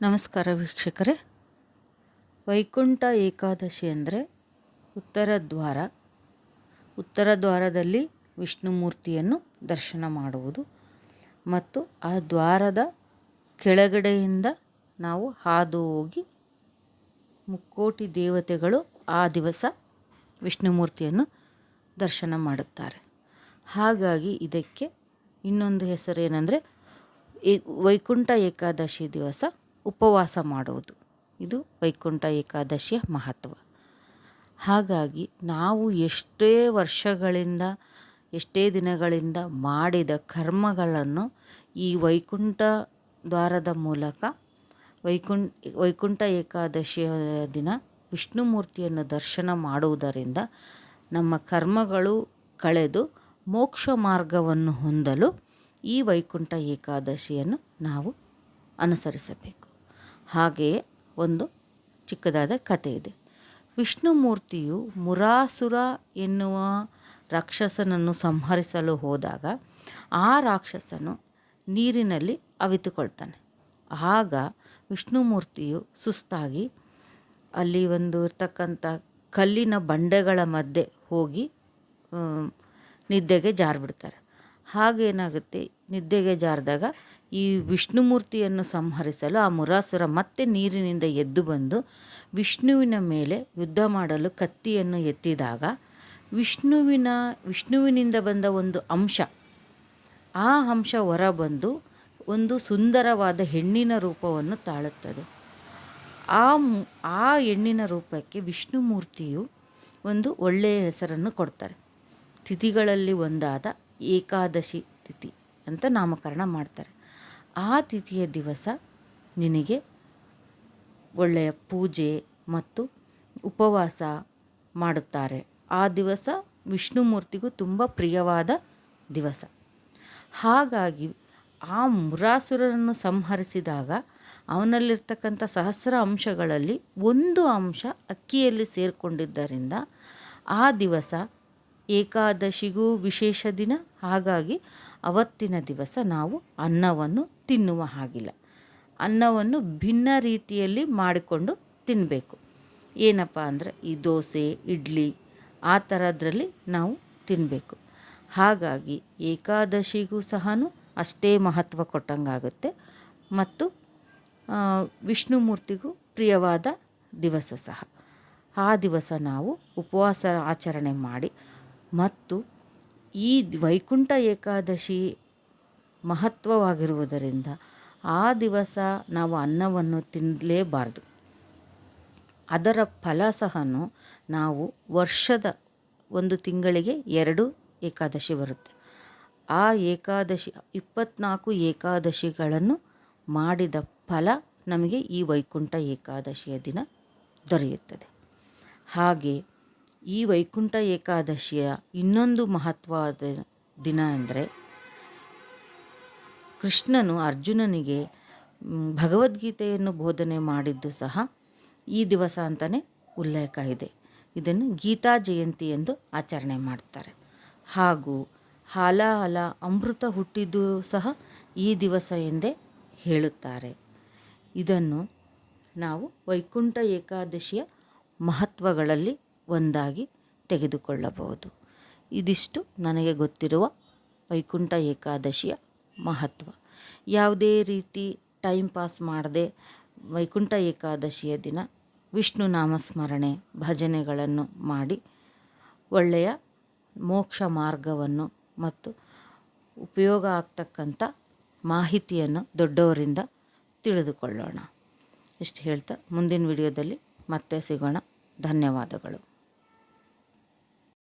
ನಮಸ್ಕಾರ ವೀಕ್ಷಕರೇ. ವೈಕುಂಠ ಏಕಾದಶಿ ಅಂದರೆ ಉತ್ತರ ದ್ವಾರ. ಉತ್ತರ ದ್ವಾರದಲ್ಲಿ ವಿಷ್ಣು ಮೂರ್ತಿಯನ್ನು ದರ್ಶನ ಮಾಡುವುದು. ಮತ್ತು ಆ ದ್ವಾರದ ಕೆಳಗಡೆಯಿಂದ ನಾವು ಹಾದು ಹೋಗಿ ಮುಕ್ಕೋಟಿ ದೇವತೆಗಳು ಆ ದಿವಸ ವಿಷ್ಣು ಮೂರ್ತಿಯನ್ನು ದರ್ಶನ ಮಾಡುತ್ತಾರೆ. ಹಾಗಾಗಿ ಇದಕ್ಕೆ ಇನ್ನೊಂದು ಹೆಸರೇನೆಂದರೆ ವೈಕುಂಠ ಏಕಾದಶಿ ದಿವಸ ಉಪವಾಸ ಮಾಡುವುದು. ಇದು ವೈಕುಂಠ ಏಕಾದಶಿಯ ಮಹತ್ವ. ಹಾಗಾಗಿ ನಾವು ಎಷ್ಟೇ ವರ್ಷಗಳಿಂದ, ಎಷ್ಟೇ ದಿನಗಳಿಂದ ಮಾಡಿದ ಕರ್ಮಗಳನ್ನು ಈ ವೈಕುಂಠ ದ್ವಾರದ ಮೂಲಕ, ವೈಕುಂ, ವೈಕುಂಠ ಏಕಾದಶಿಯ ದಿನ ವಿಷ್ಣುಮೂರ್ತಿಯನ್ನು ದರ್ಶನ ಮಾಡುವುದರಿಂದ ನಮ್ಮ ಕರ್ಮಗಳು ಕಳೆದು ಮೋಕ್ಷ ಮಾರ್ಗವನ್ನು ಹೊಂದಲು ಈ ವೈಕುಂಠ ಏಕಾದಶಿಯನ್ನು ನಾವು ಅನುಸರಿಸಬೇಕು. ಹಾಗೆಯೇ ಒಂದು ಚಿಕ್ಕದಾದ ಕಥೆ ಇದೆ. ವಿಷ್ಣುಮೂರ್ತಿಯು ಮುರಾಸುರ ಎನ್ನುವ ರಾಕ್ಷಸನನ್ನು ಸಂಹರಿಸಲು ಹೋದಾಗ ಆ ರಾಕ್ಷಸನು ನೀರಿನಲ್ಲಿ ಅವಿತುಕೊಳ್ತಾನೆ. ಆಗ ವಿಷ್ಣುಮೂರ್ತಿಯು ಸುಸ್ತಾಗಿ ಅಲ್ಲಿ ಒಂದು ಇರ್ತಕ್ಕಂಥ ಕಲ್ಲಿನ ಬಂಡೆಗಳ ಮಧ್ಯೆ ಹೋಗಿ ನಿದ್ದೆಗೆ ಜಾರಿಬಿಡ್ತಾರೆ. ಹಾಗೇನಾಗುತ್ತೆ? ನಿದ್ದೆಗೆ ಜಾರಿದಾಗ ಈ ವಿಷ್ಣುಮೂರ್ತಿಯನ್ನು ಸಂಹರಿಸಲು ಆ ಮುರಾಸುರ ಮತ್ತೆ ನೀರಿನಿಂದ ಎದ್ದು ಬಂದು ವಿಷ್ಣುವಿನ ಮೇಲೆ ಯುದ್ಧ ಮಾಡಲು ಕತ್ತಿಯನ್ನು ಎತ್ತಿದಾಗ ವಿಷ್ಣುವಿನ, ವಿಷ್ಣುವಿನಿಂದ ಬಂದ ಒಂದು ಅಂಶ, ಆ ಅಂಶ ಹೊರಬಂದು ಒಂದು ಸುಂದರವಾದ ಹೆಣ್ಣಿನ ರೂಪವನ್ನು ತಾಳುತ್ತದೆ. ಆ ಆ ಹೆಣ್ಣಿನ ರೂಪಕ್ಕೆ ವಿಷ್ಣುಮೂರ್ತಿಯು ಒಂದು ಒಳ್ಳೆಯ ಹೆಸರನ್ನು ಕೊಡ್ತಾರೆ. ತಿಥಿಗಳಲ್ಲಿ ಒಂದಾದ ಏಕಾದಶಿ ತಿಥಿ ಅಂತ ನಾಮಕರಣ ಮಾಡ್ತಾರೆ. ಆ ತಿಥಿಯ ದಿವಸ ನಿನಗೆ ಒಳ್ಳೆಯ ಪೂಜೆ ಮತ್ತು ಉಪವಾಸ ಮಾಡುತ್ತಾರೆ. ಆ ದಿವಸ ವಿಷ್ಣು ಮೂರ್ತಿಗೂ ತುಂಬ ಪ್ರಿಯವಾದ ದಿವಸ. ಹಾಗಾಗಿ ಆ ಮುರಾಸುರನನ್ನು ಸಂಹರಿಸಿದಾಗ ಅವನಲ್ಲಿರ್ತಕ್ಕಂಥ ಸಹಸ್ರ ಅಂಶಗಳಲ್ಲಿ ಒಂದು ಅಂಶ ಅಕ್ಕಿಯಲ್ಲಿ ಸೇರಿಕೊಂಡಿದ್ದರಿಂದ ಆ ದಿವಸ ಏಕಾದಶಿಗೂ ವಿಶೇಷ ದಿನ. ಹಾಗಾಗಿ ಅವತ್ತಿನ ದಿವಸ ನಾವು ಅನ್ನವನ್ನು ತಿನ್ನುವ ಹಾಗಿಲ್ಲ. ಅನ್ನವನ್ನು ಭಿನ್ನ ರೀತಿಯಲ್ಲಿ ಮಾಡಿಕೊಂಡು ತಿನ್ನಬೇಕು ಏನಪ್ಪ ಅಂದರೆ ಈ ದೋಸೆ, ಇಡ್ಲಿ ಆ ಥರದ್ರಲ್ಲಿ ನಾವು ತಿನ್ನಬೇಕು ಹಾಗಾಗಿ ಏಕಾದಶಿಗೂ ಸಹ ಅಷ್ಟೇ ಮಹತ್ವ ಕೊಟ್ಟಂಗಾಗುತ್ತೆ. ಮತ್ತು ವಿಷ್ಣು ಮೂರ್ತಿಗೂ ಪ್ರಿಯವಾದ ದಿವಸ ಸಹ. ಆ ದಿವಸ ನಾವು ಉಪವಾಸ ಆಚರಣೆ ಮಾಡಿ ಮತ್ತು ಈ ವೈಕುಂಠ ಏಕಾದಶಿ ಮಹತ್ವವಾಗಿರುವುದರಿಂದ ಆ ದಿವಸ ನಾವು ಅನ್ನವನ್ನು ತಿನ್ನಲೇಬಾರ್ದು ಅದರ ಫಲ ಸಹ ನಾವು ವರ್ಷದ ಒಂದು ತಿಂಗಳಿಗೆ ಎರಡು ಏಕಾದಶಿ ಬರುತ್ತೆ. ಆ ಏಕಾದಶಿ, ಇಪ್ಪತ್ನಾಲ್ಕು ಏಕಾದಶಿಗಳನ್ನು ಮಾಡಿದ ಫಲ ನಮಗೆ ಈ ವೈಕುಂಠ ಏಕಾದಶಿಯ ದಿನ ದೊರೆಯುತ್ತದೆ. ಹಾಗೆ ಈ ವೈಕುಂಠ ಏಕಾದಶಿಯ ಇನ್ನೊಂದು ಮಹತ್ವವಾದ ದಿನ ಅಂದರೆ ಕೃಷ್ಣನು ಅರ್ಜುನನಿಗೆ ಭಗವದ್ಗೀತೆಯನ್ನು ಬೋಧನೆ ಮಾಡಿದ್ದು ಸಹ ಈ ದಿವಸ ಅಂತಲೇ ಉಲ್ಲೇಖ ಇದೆ. ಇದನ್ನು ಗೀತಾ ಜಯಂತಿ ಎಂದು ಆಚರಣೆ ಮಾಡ್ತಾರೆ. ಹಾಗೂ ಹಾಲ ಹಾಲ ಅಮೃತ ಹುಟ್ಟಿದ್ದು ಸಹ ಈ ದಿವಸ ಎಂದೇ ಹೇಳುತ್ತಾರೆ. ಇದನ್ನು ನಾವು ವೈಕುಂಠ ಏಕಾದಶಿಯ ಮಹತ್ವಗಳಲ್ಲಿ ಒಂದಾಗಿ ತೆಗೆದುಕೊಳ್ಳಬಹುದು. ಇದಿಷ್ಟು ನನಗೆ ಗೊತ್ತಿರುವ ವೈಕುಂಠ ಏಕಾದಶಿಯ ಮಹತ್ವ. ಯಾವುದೇ ರೀತಿ ಟೈಮ್ ಪಾಸ್ ಮಾಡದೆ ವೈಕುಂಠ ಏಕಾದಶಿಯ ದಿನ ವಿಷ್ಣು ನಾಮಸ್ಮರಣೆ ಭಜನೆಗಳನ್ನು ಮಾಡಿ ಒಳ್ಳೆಯ ಮೋಕ್ಷ ಮಾರ್ಗವನ್ನು ಮತ್ತು ಉಪಯೋಗ ಆಗ್ತಕ್ಕಂಥ ಮಾಹಿತಿಯನ್ನು ದೊಡ್ಡವರಿಂದ ತಿಳಿದುಕೊಳ್ಳೋಣ. ಇಷ್ಟು ಹೇಳ್ತಾ ಮುಂದಿನ ವಿಡಿಯೋದಲ್ಲಿ ಮತ್ತೆ ಸಿಗೋಣ. ಧನ್ಯವಾದಗಳು.